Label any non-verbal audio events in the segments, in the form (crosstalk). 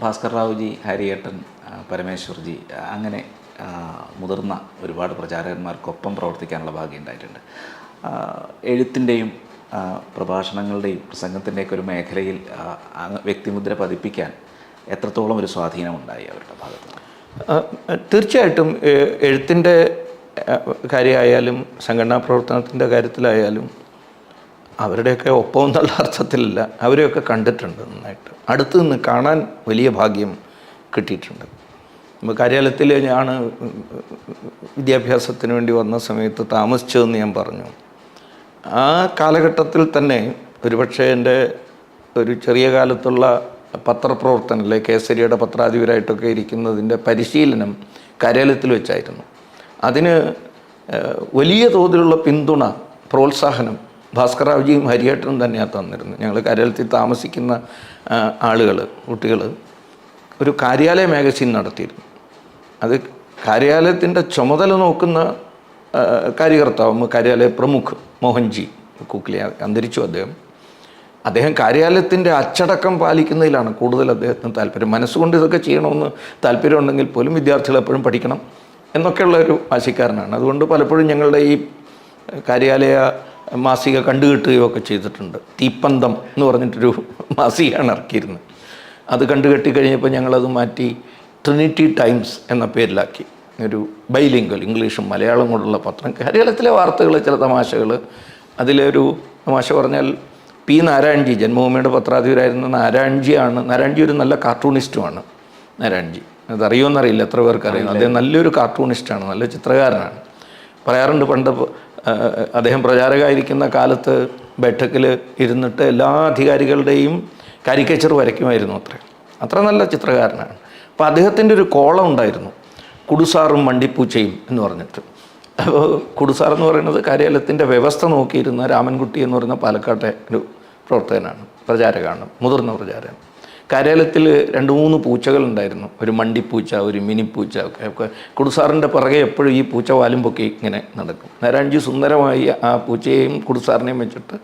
ഭാസ്കർ റാവുജി ഹരിയേട്ടൻ പരമേശ്വർജി അങ്ങനെ മുതിർന്ന ഒരുപാട് പ്രചാരകന്മാർക്കൊപ്പം പ്രവർത്തിക്കാനുള്ള ഭാഗ്യം ഉണ്ടായിട്ടുണ്ട്. എഴുത്തിന്റെയും പ്രഭാഷണങ്ങളുടെയും പ്രസംഗത്തിന്റെയൊക്കെ ഒരു മേഖലയിൽ വ്യക്തിമുദ്ര പതിപ്പിക്കാൻ എത്രത്തോളം ഒരു സ്വാധീനമുണ്ടായി അവരുടെ ഭാഗത്ത്? തീർച്ചയായിട്ടും എഴുത്തിന്റെ കാര്യമായാലും സംഘടനാ പ്രവർത്തനത്തിന്റെ കാര്യത്തിലായാലും അവരുടെയൊക്കെ ഒപ്പം എന്നുള്ള അർത്ഥത്തിലല്ല. അവരെയൊക്കെ കണ്ടിട്ടുണ്ട് നന്നായിട്ട്. അടുത്ത് നിന്ന് കാണാൻ വലിയ ഭാഗ്യം കിട്ടിയിട്ടുണ്ട്. ഇപ്പോൾ കാര്യാലയത്തിൽ ഞാൻ വിദ്യാഭ്യാസത്തിന് വേണ്ടി വന്ന സമയത്ത് താമസിച്ചതെന്ന് ഞാൻ പറഞ്ഞു. ആ കാലഘട്ടത്തിൽ തന്നെ ഒരുപക്ഷെ എന്റെ ഒരു ചെറിയ കാലത്തുള്ള പത്രപ്രവർത്തനത്തിലെ കേസരിയുടെ പത്രാധിപരായിട്ടൊക്കെ ഇരിക്കുന്നതിന്റെ പരിശീലനം കാര്യാലയത്തിൽ വെച്ചായിരുന്നു. അതിന് വലിയ തോതിലുള്ള പിന്തുണ പ്രോത്സാഹനം ഭാസ്കറാവ്ജിയും ഹരിയേട്ടനും തന്നെയാണ് തന്നിരുന്നത്. ഞങ്ങൾ കാര്യാലയത്തിൽ താമസിക്കുന്ന ആളുകൾ കുട്ടികൾ ഒരു കാര്യാലയ മാഗസിൻ നടത്തിയിരുന്നു. അത് കാര്യാലയത്തിന്റെ ചുമതല നോക്കുന്ന കാര്യകർത്താവ് കാര്യാലയ പ്രമുഖ് മോഹൻജി കുക്ലി അന്തരിച്ചു അദ്ദേഹം. അദ്ദേഹം കാര്യാലയത്തിന്റെ അച്ചടക്കം പാലിക്കുന്നതിലാണ് കൂടുതൽ അദ്ദേഹത്തിന് താല്പര്യം. മനസ്സുകൊണ്ട് ഇതൊക്കെ ചെയ്യണമെന്ന് താല്പര്യമുണ്ടെങ്കിൽ പോലും വിദ്യാർത്ഥികൾ എപ്പോഴും പഠിക്കണം എന്നൊക്കെയുള്ള ഒരു വാശിക്കാരനാണ്. അതുകൊണ്ട് പലപ്പോഴും ഞങ്ങളുടെ ഈ കാര്യാലയ മാസിക കണ്ടുകെട്ടുകയോ ഒക്കെ ചെയ്തിട്ടുണ്ട്. തീപ്പന്തം എന്ന് പറഞ്ഞിട്ടൊരു മാസികയാണ് ഇറക്കിയിരുന്നത്. അത് കണ്ടുകെട്ടി കഴിഞ്ഞപ്പോൾ ഞങ്ങളത് മാറ്റി ട്രിനിറ്റി ടൈംസ് എന്ന പേരിലാക്കി. ഒരു ബൈലിംഗൽ ഇംഗ്ലീഷും മലയാളം കൊണ്ടുള്ള പത്രം. കേരളത്തിലെ വാർത്തകൾ ചില തമാശകൾ. അതിലൊരു തമാശ പറഞ്ഞാൽ പി നാരായൺജി ജന്മഭൂമിയുടെ പത്രാധിപരായിരുന്ന നാരായൺജിയാണ് നാരായൺജി ഒരു നല്ല കാർട്ടൂണിസ്റ്റുമാണ്. നാരായൺജി. അതറിയുമെന്നറിയില്ല എത്ര പേർക്ക് അറിയുന്നു അദ്ദേഹം നല്ലൊരു കാർട്ടൂണിസ്റ്റാണ് നല്ല ചിത്രകാരനാണ്. പറയാറുണ്ട് പണ്ട് അദ്ദേഹം പ്രചാരകമായിരിക്കുന്ന കാലത്ത് ബൈഠക്കിൽ ഇരുന്നിട്ട് എല്ലാ അധികാരികളുടെയും കാരിക്കേച്ചർ വരയ്ക്കുമായിരുന്നു അത്ര. അത്ര നല്ല ചിത്രകാരനാണ്. അപ്പോൾ അദ്ദേഹത്തിന്റെ ഒരു കോളം ഉണ്ടായിരുന്നു. കുടുസാറും മണ്ടിപ്പൂച്ചയും എന്ന് പറഞ്ഞിട്ട്. അപ്പോൾ കുടുസാർ എന്ന് പറയുന്നത് കാര്യാലയത്തിന്റെ വ്യവസ്ഥ നോക്കിയിരുന്ന രാമൻകുട്ടി എന്ന് പറയുന്ന പാലക്കാട്ടെ ഒരു പ്രവർത്തകനാണ് പ്രചാരകാണ് മുതിർന്ന പ്രചാരകൻ. കാര്യാലയത്തിൽ രണ്ട് മൂന്ന് പൂച്ചകളുണ്ടായിരുന്നു ഒരു മണ്ടിപ്പൂച്ച ഒരു മിനിപ്പൂച്ച ഒക്കെ കുടുസാറിന്റെ പുറകെ എപ്പോഴും ഈ പൂച്ച വാലും പൊക്കി ഇങ്ങനെ നടക്കും. നാരായൺജി സുന്ദരമായി ആ പൂച്ചയെയും കുടുസാറിനെയും വെച്ചിട്ട്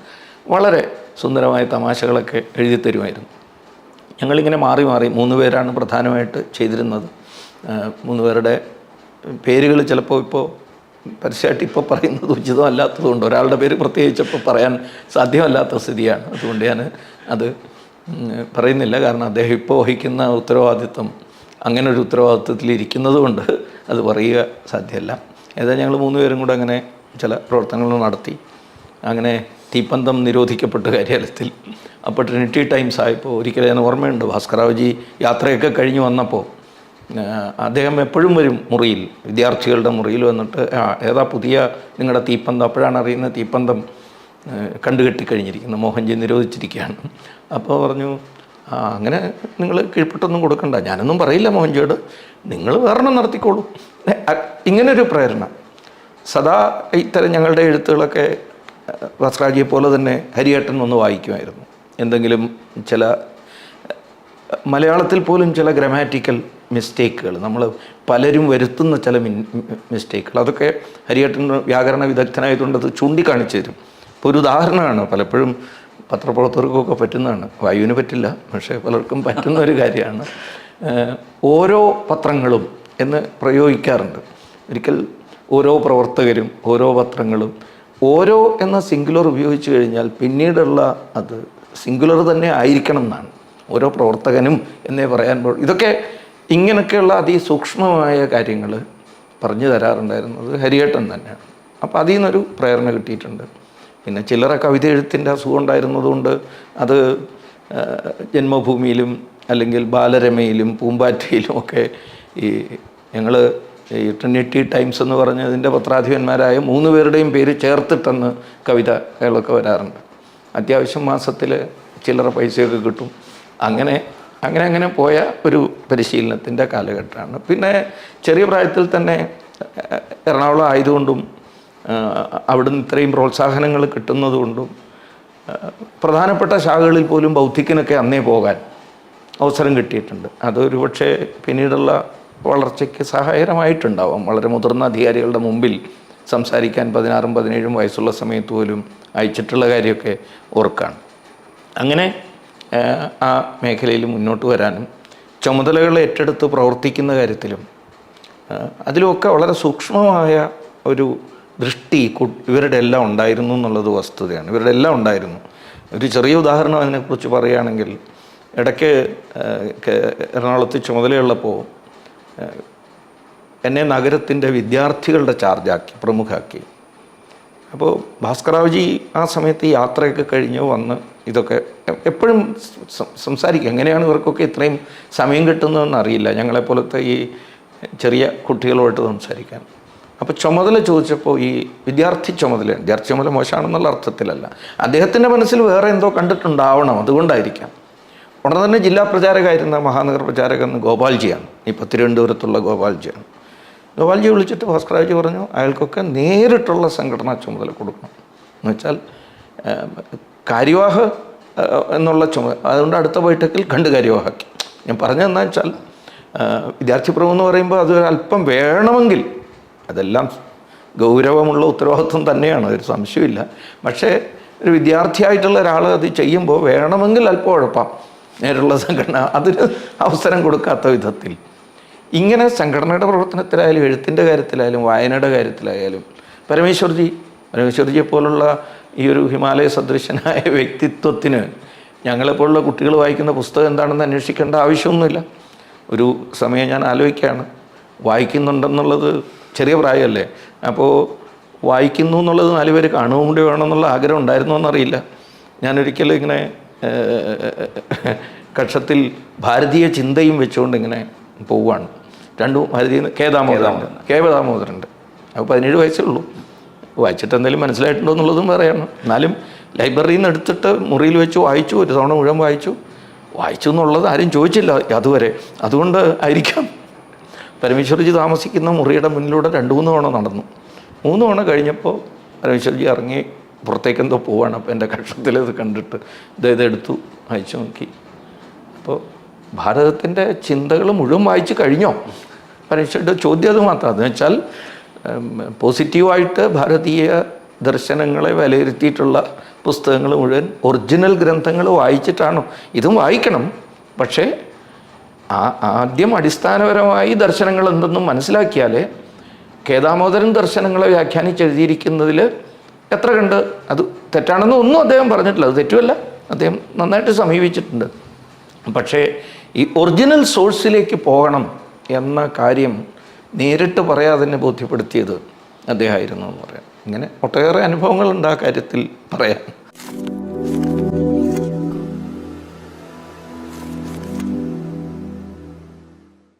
വളരെ സുന്ദരമായ തമാശകളൊക്കെ എഴുതി തരുമായിരുന്നു. ഞങ്ങളിങ്ങനെ മാറി മാറി മൂന്ന് പേരാണ് പ്രധാനമായിട്ട് ചെയ്തിരുന്നത്. മൂന്ന് പേരുടെ പേരുകൾ ചിലപ്പോൾ ഇപ്പോൾ പരസ്യമായിട്ട് ഇപ്പോൾ പറയുന്നത് ഉചിതമല്ലാത്തതുകൊണ്ട് ഒരാളുടെ പേര് പ്രത്യേകിച്ചപ്പോൾ പറയാൻ സാധ്യമല്ലാത്ത സ്ഥിതിയാണ്. അതുകൊണ്ട് ഞാൻ അത് പറയുന്നില്ല. കാരണം അദ്ദേഹം ഇപ്പോൾ വഹിക്കുന്ന ഉത്തരവാദിത്വം അങ്ങനെ ഒരു ഉത്തരവാദിത്വത്തിൽ ഇരിക്കുന്നതുകൊണ്ട് അത് പറയുക സാധ്യമല്ല. ഏതായാലും ഞങ്ങൾ മൂന്ന് പേരും കൂടെ അങ്ങനെ ചില പ്രവർത്തനങ്ങൾ നടത്തി. അങ്ങനെ തീപ്പന്തം നിരോധിക്കപ്പെട്ട കാര്യാലയത്തിൽ അപ്പോൾ ട്രിനിറ്റി ടൈംസ് ആയപ്പോൾ ഒരിക്കലും ഞാൻ ഓർമ്മയുണ്ട്. ഭാസ്കറാവ്ജി യാത്രയൊക്കെ കഴിഞ്ഞ് വന്നപ്പോൾ അദ്ദേഹം എപ്പോഴും വരും മുറിയിൽ വിദ്യാർത്ഥികളുടെ മുറിയിൽ വന്നിട്ട് ഏതാ പുതിയ നിങ്ങളുടെ തീപ്പന്തം? അപ്പോഴാണ് അറിയുന്നത് തീപ്പന്തം ആ, കണ്ടുകെട്ടി കഴിഞ്ഞിരിക്കുന്നു മോഹൻജി നിരോധിച്ചിരിക്കുകയാണ്. അപ്പോൾ പറഞ്ഞു അങ്ങനെ നിങ്ങൾ കീഴ്പ്പെട്ടൊന്നും കൊടുക്കണ്ട. ഞാനൊന്നും പറയില്ല മോഹൻജിയോട്. നിങ്ങൾ വേറെണ്ണം നടത്തിക്കോളൂ. ഇങ്ങനൊരു പ്രേരണ. സദാ ഇത്തരം ഞങ്ങളുടെ എഴുത്തുകളൊക്കെ വസ്രാജിയെ പോലെ തന്നെ ഹരിയേട്ടൻ ഒന്ന് വായിക്കുമായിരുന്നു. എന്തെങ്കിലും ചില മലയാളത്തിൽ പോലും ചില ഗ്രമാറ്റിക്കൽ മിസ്റ്റേക്കുകൾ നമ്മൾ പലരും വരുത്തുന്ന ചില മിൻ മിസ്റ്റേക്കുകൾ അതൊക്കെ ഹരിയേട്ടൻ വ്യാകരണ വിദഗ്ധനായതുകൊണ്ട് അത് ചൂണ്ടിക്കാണിച്ചു തരും. ഇപ്പോൾ ഒരു ഉദാഹരണമാണ്. പലപ്പോഴും പത്രപ്രവർത്തകർക്കൊക്കെ പറ്റുന്നതാണ്. വായുവിന് പറ്റില്ല പക്ഷേ പലർക്കും പറ്റുന്ന ഒരു കാര്യമാണ്. ഓരോ പത്രങ്ങളും എന്ന് പ്രയോഗിക്കാറുണ്ട്. ഒരിക്കൽ ഓരോ പ്രവർത്തകരും ഓരോ പത്രങ്ങളും ഓരോ എന്ന സിംഗുലർ ഉപയോഗിച്ച് കഴിഞ്ഞാൽ പിന്നീടുള്ള അത് സിംഗുലർ തന്നെ ആയിരിക്കണം എന്നാണ്. ഓരോ പ്രവർത്തകനും എന്നേ പറയാൻ പാടുള്ളൂ ഇതൊക്കെ ഇങ്ങനെയൊക്കെയുള്ള അതിസൂക്ഷ്മമായ കാര്യങ്ങൾ പറഞ്ഞു തരാറുണ്ടായിരുന്നത് ഹരിയേട്ടൻ തന്നെയാണ്. അപ്പോൾ അതിൽ നിന്നൊരു പ്രേരണ കിട്ടിയിട്ടുണ്ട്. പിന്നെ ചിലരെ കവിത എഴുത്തിന്റെ അസുഖം ഉണ്ടായിരുന്നതുകൊണ്ട് അത് ജന്മഭൂമിയിലും അല്ലെങ്കിൽ ബാലരമയിലും പൂമ്പാറ്റയിലും ഒക്കെ ഈ ഞങ്ങൾ ഈ ട്രിനിറ്റി ടൈംസ് എന്ന് പറഞ്ഞ ഇതിന്റെ പത്രാധിപന്മാരായ മൂന്ന് പേരുടെയും പേര് ചേർത്തിട്ടെന്ന് കവിതകളൊക്കെ വരാറുണ്ട്. അത്യാവശ്യം മാസത്തിൽ ചില്ലറ പൈസയൊക്കെ കിട്ടും. അങ്ങനെ അങ്ങനെ അങ്ങനെ പോയ ഒരു പരിശീലനത്തിന്റെ കാലഘട്ടമാണ്. പിന്നെ ചെറിയ പ്രായത്തിൽ തന്നെ എറണാകുളം ആയതുകൊണ്ടും അവിടുന്ന് ഇത്രയും പ്രോത്സാഹനങ്ങൾ കിട്ടുന്നതുകൊണ്ടും പ്രധാനപ്പെട്ട ശാഖകളിൽ പോലും ബൗദ്ധിക്കിനൊക്കെ അന്നേ പോകാൻ അവസരം കിട്ടിയിട്ടുണ്ട്. അതൊരു പക്ഷേ പിന്നീടുള്ള വളർച്ചയ്ക്ക് സഹായകരമായിട്ടുണ്ടാവാം. വളരെ മുതിർന്ന അധികാരികളുടെ മുമ്പിൽ സംസാരിക്കാൻ പതിനാറും പതിനേഴും വയസ്സുള്ള സമയത്ത് പോലും അയച്ചിട്ടുള്ള കാര്യമൊക്കെ ഓർക്കാണ്. അങ്ങനെ ആ മേഖലയിൽ മുന്നോട്ട് വരാനും ചുമതലകൾ ഏറ്റെടുത്ത് പ്രവർത്തിക്കുന്ന കാര്യത്തിലും അതിലുമൊക്കെ വളരെ സൂക്ഷ്മമായ ഒരു ദൃഷ്ടി ഇവരുടെ എല്ലാം ഉണ്ടായിരുന്നു എന്നുള്ളത് വസ്തുതയാണ്. ഇവരുടെ എല്ലാം ഉണ്ടായിരുന്നു. ഒരു ചെറിയ ഉദാഹരണം അതിനെക്കുറിച്ച് പറയുകയാണെങ്കിൽ ഇടയ്ക്ക് എറണാകുളത്ത് ചുമതലയുള്ളപ്പോൾ എന്നെ നഗരത്തിന്റെ വിദ്യാർത്ഥികളുടെ ചാർജാക്കി പ്രമുഖാക്കി. അപ്പോൾ ഭാസ്കറാവുജി ആ സമയത്ത് യാത്രയൊക്കെ കഴിഞ്ഞ് വന്ന് ഇതൊക്കെ എപ്പോഴും സംസാരിക്കും. എങ്ങനെയാണ് ഇവർക്കൊക്കെ ഇത്രയും സമയം കിട്ടുന്നതെന്ന് അറിയില്ല. ഞങ്ങളെപ്പോലത്തെ ഈ ചെറിയ കുട്ടികളുമായിട്ട് സംസാരിക്കാൻ. അപ്പോൾ ചുമതല ചോദിച്ചപ്പോൾ ഈ വിദ്യാർത്ഥി ചുമതല വിദ്യാർത്ഥി ചുമതല മോശമാണെന്നുള്ള അർത്ഥത്തിലല്ല. അദ്ദേഹത്തിന്റെ മനസ്സിൽ വേറെ എന്തോ കണ്ടിട്ടുണ്ടാവണം അതുകൊണ്ടായിരിക്കാം. ഉടനെ തന്നെ ജില്ലാ പ്രചാരകായിരുന്ന മഹാനഗർ പ്രചാരകൻ ഗോപാൽജിയാണ്. ഇപ്പോൾ തിരുവനന്തപുരത്തുള്ള ഗോപാൽജിയാണ്. ഗോപാൽജി വിളിച്ചിട്ട് ഭാസ്കരാജി പറഞ്ഞു അയാൾക്കൊക്കെ നേരിട്ടുള്ള സംഘടനാ ചുമതല കൊടുക്കണം. എന്ന് വെച്ചാൽ കാര്യവാഹ എന്നുള്ള ചുമതല അതുകൊണ്ട് അടുത്ത ബൈഠക്കിൽ കണ്ട് കാര്യവാഹാക്കി. ഞാൻ പറഞ്ഞതെന്നു വെച്ചാൽ വിദ്യാർത്ഥി പ്രഭു എന്ന് പറയുമ്പോൾ അത് അല്പം വേണമെങ്കിൽ അതെല്ലാം ഗൗരവമുള്ള ഉത്തരവാദിത്വം തന്നെയാണ് ഒരു സംശയമില്ല പക്ഷേ ഒരു വിദ്യാർത്ഥിയായിട്ടുള്ള ഒരാൾ അത് ചെയ്യുമ്പോൾ വേണമെങ്കിൽ അല്പം ഉഴപ്പാം. നേരിട്ടുള്ള സംഘടന അതിന് അവസരം കൊടുക്കാത്ത വിധത്തിൽ. ഇങ്ങനെ സംഘടനയുടെ പ്രവർത്തനത്തിലായാലും എഴുത്തിന്റെ കാര്യത്തിലായാലും വായനയുടെ കാര്യത്തിലായാലും പരമേശ്വർജി പരമേശ്വർജിയെ പോലുള്ള ഈ ഒരു ഹിമാലയ സദൃശനായ (laughs) വ്യക്തിത്വത്തിന് ഞങ്ങളെപ്പോലുള്ള കുട്ടികൾ വായിക്കുന്ന പുസ്തകം എന്താണെന്ന് അന്വേഷിക്കേണ്ട ആവശ്യമൊന്നുമില്ല. ഒരു സമയം ഞാൻ ആലോചിക്കുകയാണ്. വായിക്കുന്നുണ്ടെന്നുള്ളത് ചെറിയ പ്രായമല്ലേ? അപ്പോൾ വായിക്കുന്നു എന്നുള്ളത് നാല് പേര് കാണുകൊണ്ടി വേണം വേണമെന്നുള്ള ആഗ്രഹം ഉണ്ടായിരുന്നോ എന്നറിയില്ല. ഞാനൊരിക്കലും ഇങ്ങനെ കക്ഷത്തിൽ ഭാരതീയ ചിന്തയും വെച്ചുകൊണ്ട് ഇങ്ങനെ പോവുകയാണ്. രണ്ടും ഭാരതീയ കെ ദാമോദരന്റെ കെ ദാമോദരന്റെ അപ്പോൾ പതിനേഴ് വയസ്സേ ഉള്ളൂ. വായിച്ചിട്ട് എന്തെങ്കിലും മനസ്സിലായിട്ടുണ്ടോ എന്നുള്ളതും പറയണം എന്നാലും ലൈബ്രറിയിൽ നിന്ന് എടുത്തിട്ട് മുറിയിൽ വെച്ച് വായിച്ചു ഒരു തവണ മുഴുവൻ വായിച്ചു. വായിച്ചു എന്നുള്ളത് ആരും ചോദിച്ചില്ല അതുവരെ. അതുകൊണ്ട് ആയിരിക്കാം. പരമേശ്വർജി താമസിക്കുന്ന മുറിയുടെ മുന്നിലൂടെ രണ്ട് മൂന്ന് തവണ നടന്നു. മൂന്ന് തവണ കഴിഞ്ഞപ്പോൾ പരമേശ്വർജി ഇറങ്ങി പുറത്തേക്കെന്തോ പോവാണ്. അപ്പോൾ എന്റെ കക്ഷത്തിൽ ഇത് കണ്ടിട്ട് ഇത് എടുത്തു വായിച്ചു നോക്കി. അപ്പോൾ ഭാരതത്തിന്റെ ചിന്തകൾ മുഴുവൻ വായിച്ചു കഴിഞ്ഞോ? പരീക്ഷയുടെ ചോദ്യം അത് മാത്രം. അതെന്ന് വെച്ചാൽ പോസിറ്റീവായിട്ട് ഭാരതീയ ദർശനങ്ങളെ വിലയിരുത്തിയിട്ടുള്ള പുസ്തകങ്ങൾ മുഴുവൻ ഒറിജിനൽ ഗ്രന്ഥങ്ങൾ വായിച്ചിട്ടാണോ. ഇതും വായിക്കണം. പക്ഷേ ആദ്യം അടിസ്ഥാനപരമായി ദർശനങ്ങൾ എന്തെന്നും മനസ്സിലാക്കിയാലേ കേദാമോദരൻ ദർശനങ്ങളെ വ്യാഖ്യാനിച്ചെഴുതിയിരിക്കുന്നതിൽ എത്ര കണ്ട്? അത് തെറ്റാണെന്ന് ഒന്നും അദ്ദേഹം പറഞ്ഞിട്ടില്ല. അത് തെറ്റുമല്ല. അദ്ദേഹം നന്നായിട്ട് സമീപിച്ചിട്ടുണ്ട്. പക്ഷേ ഈ ഒറിജിനൽ സോഴ്സിലേക്ക് പോകണം എന്ന കാര്യം നേരിട്ട് പറയാതെ തന്നെ ബോധ്യപ്പെടുത്തിയത് അദ്ദേഹമായിരുന്നു എന്ന് പറയാം. ഇങ്ങനെ ഒട്ടേറെ അനുഭവങ്ങളുണ്ട് ആ കാര്യത്തിൽ പറയാൻ.